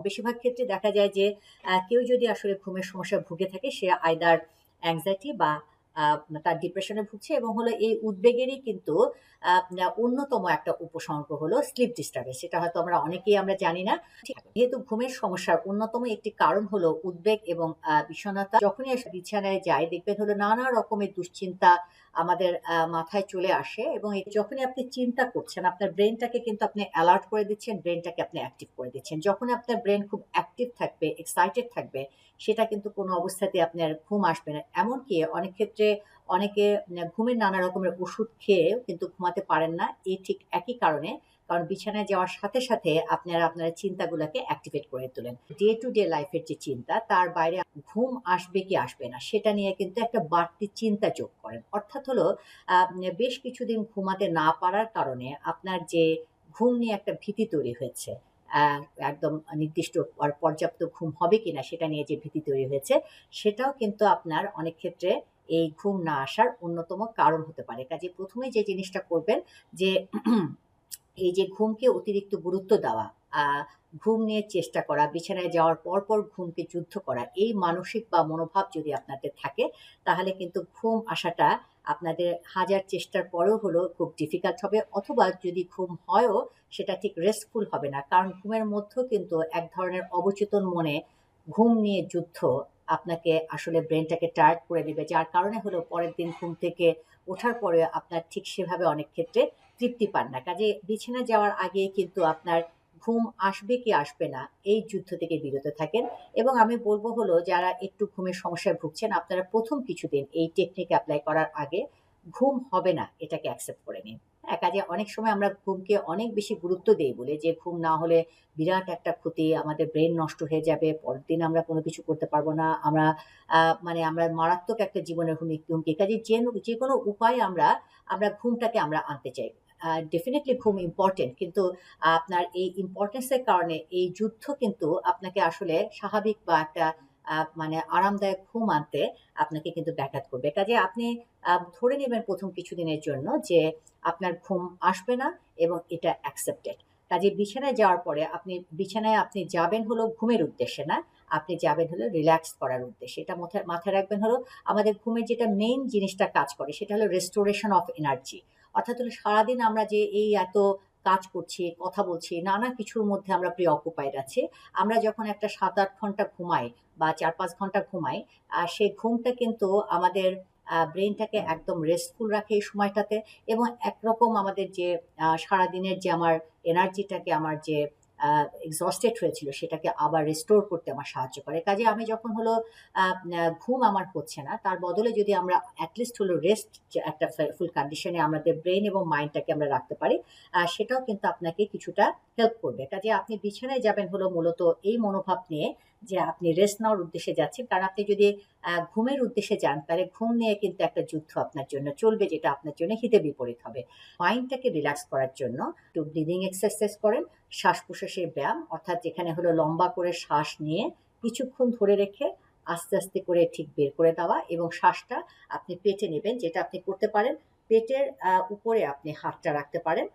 বেশিরভাগ ক্ষেত্রে দেখা যায় যে কেউ যদি আসলে ঘুমের সমস্যা ভুগে থাকে, সে আয়দার অ্যাংজাইটি বা তার ডিপ্রেশনে ভুগছে এবং হলো এই উদ্বেগেরই কিন্তু অন্যতম একটা উপসর্গ হলো স্লিপ ডিস্টার্বেন্স সেটা হয়তো আমরা অনেকেই আমরা জানি না। যেহেতু ঘুমের সমস্যার অন্যতম একটি কারণ হলো উদ্বেগ এবং আহ, বিষণ্ণতা। যখনই বিছানায় যায় দেখবেন হলো নানা রকমের দুশ্চিন্তা আমাদের মাথায় চলে আসে এবং যখনই আপনি চিন্তা করছেন আপনার ব্রেনটাকে কিন্তু আপনি অ্যালার্ট করে দিচ্ছেন ব্রেনটাকে আপনি অ্যাক্টিভ করে দিচ্ছেন। যখন আপনার ব্রেন খুব অ্যাক্টিভ থাকবে এক্সাইটেড থাকবে, সেটা কিন্তু কোনো অবস্থাতে আপনার ঘুম আসবে না। এমনকি অনেক ক্ষেত্রে অনেকে ঘুমের নানা রকমের ওষুধ খেয়ে কিন্তু ঘুমাতে পারেন না, এই ঠিক একই কারণে। কারণ বিছানায় যাওয়ার সাথে সাথে আপনারা আপনার চিন্তাগুলোকে অ্যাক্টিভেট করে তোলেন। ডে টু ডে লাইফের যে চিন্তা, তার বাইরে ঘুম আসবে কি আসবে না, সেটা নিয়ে কিন্তু একটা বাড়তি চিন্তা যোগ করেন। অর্থাৎ হলো বেশ কিছুদিন ঘুমাতে না পারার কারণে আপনার যে ঘুম নিয়ে একটা ভীতি তৈরি হয়েছে একদম নির্দিষ্ট পর্যাপ্ত ঘুম হবে কিনা সেটা নিয়ে যে ভীতি তৈরি হয়েছে, সেটাও কিন্তু আপনার অনেক ক্ষেত্রে এই ঘুম না আসার অন্যতম কারণ হতে পারে। কাজে প্রথমে যে জিনিসটা করবেন যে এই যে ঘুমকে অতিরিক্ত গুরুত্ব দেওয়া ঘুম নিয়ে চেষ্টা করা, বিছানায় যাওয়ার পর পর ঘুমকে যুদ্ধ করা, এই মানসিক বা মনোভাব যদি আপনাদের থাকে, তাহলে কিন্তু ঘুম আসাটা আপনাদের হাজার চেষ্টার পরেও হলো খুব ডিফিকাল্ট হবে, অথবা যদি ঘুম হয়ও সেটা ঠিক রেস্টফুল হবে না। কারণ ঘুমের মধ্যেও কিন্তু এক ধরনের অবচেতন মনে, ঘুম নিয়ে যুদ্ধ আপনাকে আসলে ব্রেনটাকে টায়ার্ড করে দেবে, যার কারণে হলো পরের দিন ঘুম থেকে ওঠার পরে আপনার ঠিক সেভাবে অনেক ক্ষেত্রে তৃপ্তি পান না। কাজে বিছানা যাওয়ার আগে কিন্তু আপনার ঘুম আসবে কি আসবে না, এই যুদ্ধ থেকে বিরত থাকেন। এবং আমি বলব হলো, যারা একটু ঘুমের সমস্যায় ভুগছেন, আপনারা প্রথম কিছুদিন এই টেকনিক অ্যাপ্লাই করার আগে ঘুম হবে না, এটাকে অ্যাকসেপ্ট করে নিন। কাজে অনেক সময় আমরা ঘুমকে অনেক বেশি গুরুত্ব দিই বলে যে ঘুম না হলে বিরাট একটা ক্ষতি, আমাদের ব্রেন নষ্ট হয়ে যাবে, পরের দিন আমরা কোনো কিছু করতে পারব না, আমরা মানে আমরা মারাত্মক একটা জীবনের হুমকি হুমকি। কাজে যে যে কোনো উপায়ে আমরা আমরা ঘুমটাকে আমরা আনতে চাই। ডেফিনেটলি ঘুম ইম্পর্টেন্ট কিন্তু আপনার এই ইম্পর্টেন্সের কারণে এই যুদ্ধ কিন্তু আপনাকে আসলে স্বাভাবিক বা একটা মানে আরামদায়ক ঘুম আনতে আপনাকে কিন্তু ব্যাঘাত করবে। কাজে আপনি ধরে নেবেন প্রথম কিছুদিনের জন্য যে আপনার ঘুম আসবে না এবং এটা অ্যাকসেপ্টেড কাজে বিছানায় যাওয়ার পরে আপনি, বিছানায় আপনি যাবেন হলো ঘুমের উদ্দেশ্যে না, আপনি যাবেন হলো রিল্যাক্স করার উদ্দেশ্যে। এটা মাথায় মাথায় রাখবেন হলো আমাদের ঘুমের যেটা মেইন জিনিসটা কাজ করে সেটা হলো রেস্টোরেশন অফ এনার্জি অর্থাৎ হলো সারাদিন আমরা যে এই এত কাজ করছি, কথা বলছি, নানা কিছুর মধ্যে আমরা প্রি অকুপাইড আছি। আমরা যখন একটা সাত আট ঘণ্টা ঘুমাই বা চার পাঁচ ঘণ্টা ঘুমাই আর সেই ঘুমটা কিন্তু আমাদের ব্রেনটাকে একদম রেস্টফুল রাখে এই সময়টাতে এবং একরকম আমাদের যে সারাদিনের যে আমার এনার্জিটাকে আমার যে এক্সস্টেড হয়েছিল, সেটাকে আবার রেস্টোর করতে আমার সাহায্য করে। কাজে আমি যখন হলো ঘুম আমার হচ্ছে না, তার বদলে যদি আমরা অ্যাটলিস্ট হলো রেস্ট একটা ফুল কন্ডিশনে আমাদের ব্রেন এবং মাইন্ডটাকে আমরা রাখতে পারি সেটাও কিন্তু আপনাকে কিছুটা হেল্প করবে। কাজে আপনি বিছানায় যাবেন হলো মূলত এই মনোভাব নিয়ে যে আপনি রেস্ট নেওয়ার উদ্দেশ্যে যাচ্ছেন, কারণ আপনি যদি ঘুমের উদ্দেশ্যে যান, তাহলে ঘুম নিয়ে কিন্তু একটা যুদ্ধ আপনার জন্য চলবে, যেটা আপনার জন্য হিতে বিপরীত হবে। মাইন্ডটাকে রিল্যাক্স করার জন্য একটু ব্রিদিং এক্সারসাইজ করেন শ্বাস প্রশ্বাসের ব্যায়াম, অর্থাৎ যেখানে হলো লম্বা করে শ্বাস নিয়ে কিছুক্ষণ ধরে রেখে আস্তে আস্তে করে ঠিক বের করে দেওয়া এবং শ্বাসটা আপনি পেটে নেবেন, যেটা আপনি করতে পারেন। পেটের উপরে আপনি হাতটা রাখতে পারেন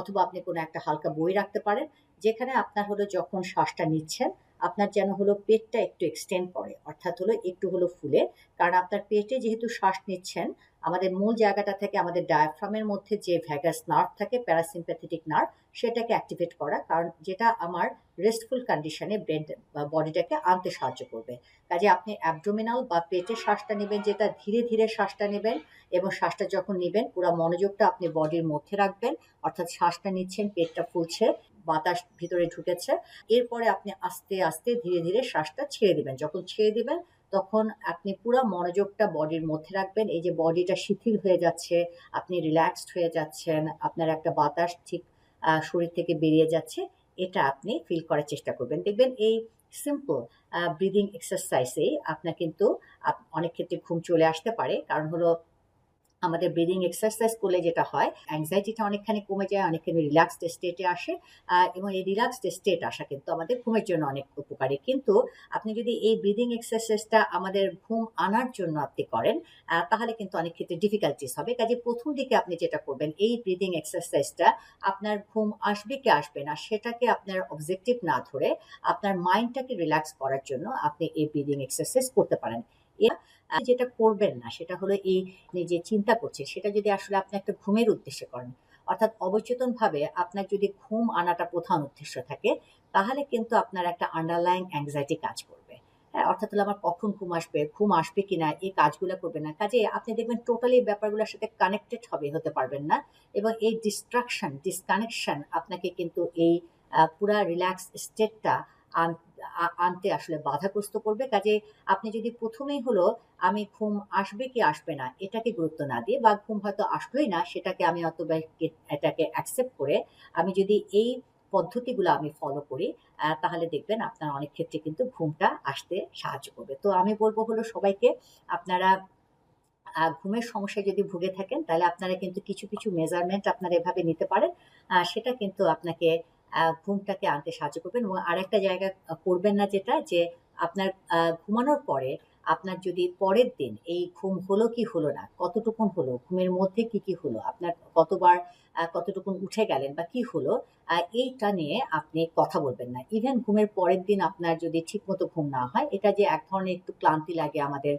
অথবা আপনি কোনো একটা হালকা বই রাখতে পারেন, যেখানে আপনার হলো যখন শ্বাসটা নিচ্ছেন আপনার যেন হলো পেটটা একটু এক্সটেন্ড করে, অর্থাৎ হলো একটু হলো ফুলে। কারণ আপনার পেটে যেহেতু শ্বাস নিচ্ছেন, আমাদের মূল জায়গাটা থেকে আমাদের ডায়াফ্রামের মধ্যে যে ভ্যাগাস নার্ভ থাকে প্যারাসিম্প্যাথেটিক নার্ভ সেটাকে অ্যাক্টিভেট করা। কারণ যেটা আমার রেস্টফুল কন্ডিশনে ব্রেন বা বডিটাকে আনতে সাহায্য করবে। কাজে আপনি অ্যাবডোমিনাল বা পেটে শ্বাসটা নেবেন, যেটা ধীরে ধীরে শ্বাসটা নেবেন এবং শ্বাসটা যখন নেবেন, পুরো মনোযোগটা আপনি বডির মধ্যে রাখবেন, অর্থাৎ শ্বাসটা নিচ্ছেন, পেটটা ফুলছে। বাতাস ভিতরে ঢুকেছে। এরপরে আপনি আস্তে আস্তে ধীরে ধীরে শ্বাসটা ছেড়ে দিবেন। যখন ছেড়ে দিবেন, তখন আপনি পুরো মনোযোগটা বডির মধ্যে রাখবেন। এই যে বডিটা শিথিল হয়ে যাচ্ছে, আপনি রিল্যাক্সড হয়ে যাচ্ছেন, আপনার একটা বাতাস ঠিক শরীর থেকে বেরিয়ে যাচ্ছে, এটা আপনি ফিল করার চেষ্টা করবেন। দেখবেন এই সিম্পল ব্রিদিং এক্সারসাইজেই আপনার কিন্তু অনেক ক্ষেত্রে ঘুম চলে আসতে পারে। কারণ হলো আমাদের ব্রিদিং এক্সারসাইজ করলে যেটা হয় অ্যাংজাইটিটা অনেকখানি কমে যায়, অনেকখানি রিল্যাক্সড স্টেটে আসে এবং এই রিল্যাক্সড স্টেট আসা কিন্তু আমাদের ঘুমের জন্য অনেক উপকারী। কিন্তু আপনি যদি এই ব্রিদিং এক্সারসাইজটা আমাদের ঘুম আনার জন্য আপনি করেন তাহলে কিন্তু অনেক ক্ষেত্রে ডিফিকাল্টিস হবে। কাজে প্রথম দিকে আপনি যেটা করবেন, এই ব্রিদিং এক্সারসাইজটা আপনার ঘুম আসবে কি আসবে না, সেটাকে আপনার অবজেক্টিভ না ধরে আপনার মাইন্ডটাকে রিল্যাক্স করার জন্য আপনি এই ব্রিদিং এক্সারসাইজ করতে পারেন। যেটা করবেন না, সেটা হলো এই যে চিন্তা করছেন সেটা যদি আসলে আপনি একটা ঘুমের উদ্দেশ্যে করেন, অর্থাৎ অবচেতন ভাবে আপনার যদি ঘুম আনাটা প্রধান উদ্দেশ্য থাকে, তাহলে কিন্তু আপনার একটা আন্ডারলাইং অ্যাংজাইটি কাজ করবে। হ্যাঁ অর্থাৎ হলো আমার কখন ঘুম আসবে ঘুম আসবে কিনা, এই কাজগুলো করবে না। কাজে আপনি দেখবেন টোটালি ব্যাপারগুলোর সাথে কানেক্টেড হবে, হতে পারবেন না এবং এই ডিস্ট্রাকশন ডিসকানেকশন আপনাকে কিন্তু এই পুরা রিল্যাক্স স্টেটটা আনতে আসলে বাধাগ্রস্ত করবে। কাজে আপনি যদি প্রথমেই হলো, আমি ঘুম আসবে কি আসবে না? এটাকে গুরুত্ব না দিয়ে বা ঘুম হয়তো আসলোই না, সেটাকে আমি অত এটাকে অ্যাকসেপ্ট করে আমি যদি এই পদ্ধতিগুলো আমি ফলো করি তাহলে দেখবেন আপনার অনেক ক্ষেত্রে কিন্তু ঘুমটা আসতে সাহায্য করবে। তো আমি বলব হলো সবাইকে, আপনারা ঘুমের সমস্যায় যদি ভুগে থাকেন, তাহলে আপনারা কিন্তু কিছু কিছু মেজারমেন্ট আপনারা এভাবে নিতে পারেন। সেটা কিন্তু আপনাকে ঘুমটাকে আনতে সাহায্য করবেন এবং আরেকটা জায়গা করবেন না যেটা যে আপনার ঘুমানোর পরে আপনার যদি পরের দিন এই ঘুম হলো কি হলো না, কতটুকুন হলো, ঘুমের মধ্যে কি কি হলো, আপনার কতবার কতটুকুন উঠে গেলেন বা কি হলো এইটা নিয়ে আপনি কথা বলবেন না। ইভেন ঘুমের পরের দিন আপনার যদি ঠিকমতো ঘুম না হয়, এটা যে এক ধরনের একটু ক্লান্তি লাগে আমাদের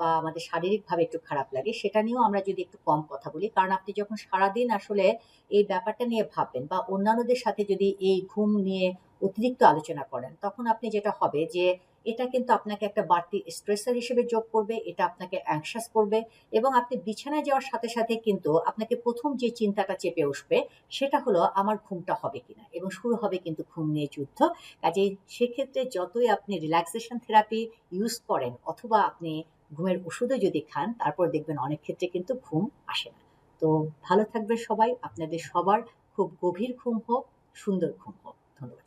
বা আমাদের শারীরিকভাবে একটু খারাপ লাগে, সেটা নিয়েও আমরা যদি একটু কম কথা বলি, কারণ আপনি যখন সারাদিন আসলে এই ব্যাপারটা নিয়ে ভাববেন বা অন্যান্যদের সাথে যদি এই ঘুম নিয়ে অতিরিক্ত আলোচনা করেন, তখন আপনি যেটা হবে যে এটা কিন্তু আপনাকে একটা বাড়তি স্ট্রেসার হিসেবে যোগ করবে, এটা আপনাকে অ্যাংশাস করবে এবং আপনি বিছানায় যাওয়ার সাথে সাথে কিন্তু আপনাকে প্রথম যে চিন্তাটা চেপে উঠবে সেটা হলো আমার ঘুমটা হবে কিনা এবং শুরু হবে কিন্তু ঘুম নিয়ে যুদ্ধ। কাজেই সেক্ষেত্রে যতই আপনি রিল্যাক্সেশন থেরাপি ইউজ করেন অথবা আপনি ঘুমের ওষুধও যদি খান, তারপর দেখবেন অনেক ক্ষেত্রে কিন্তু ঘুম আসে না। তো ভালো থাকবে সবাই, আপনাদের সবার খুব গভীর ঘুম হোক, সুন্দর ঘুম হোক। ধন্যবাদ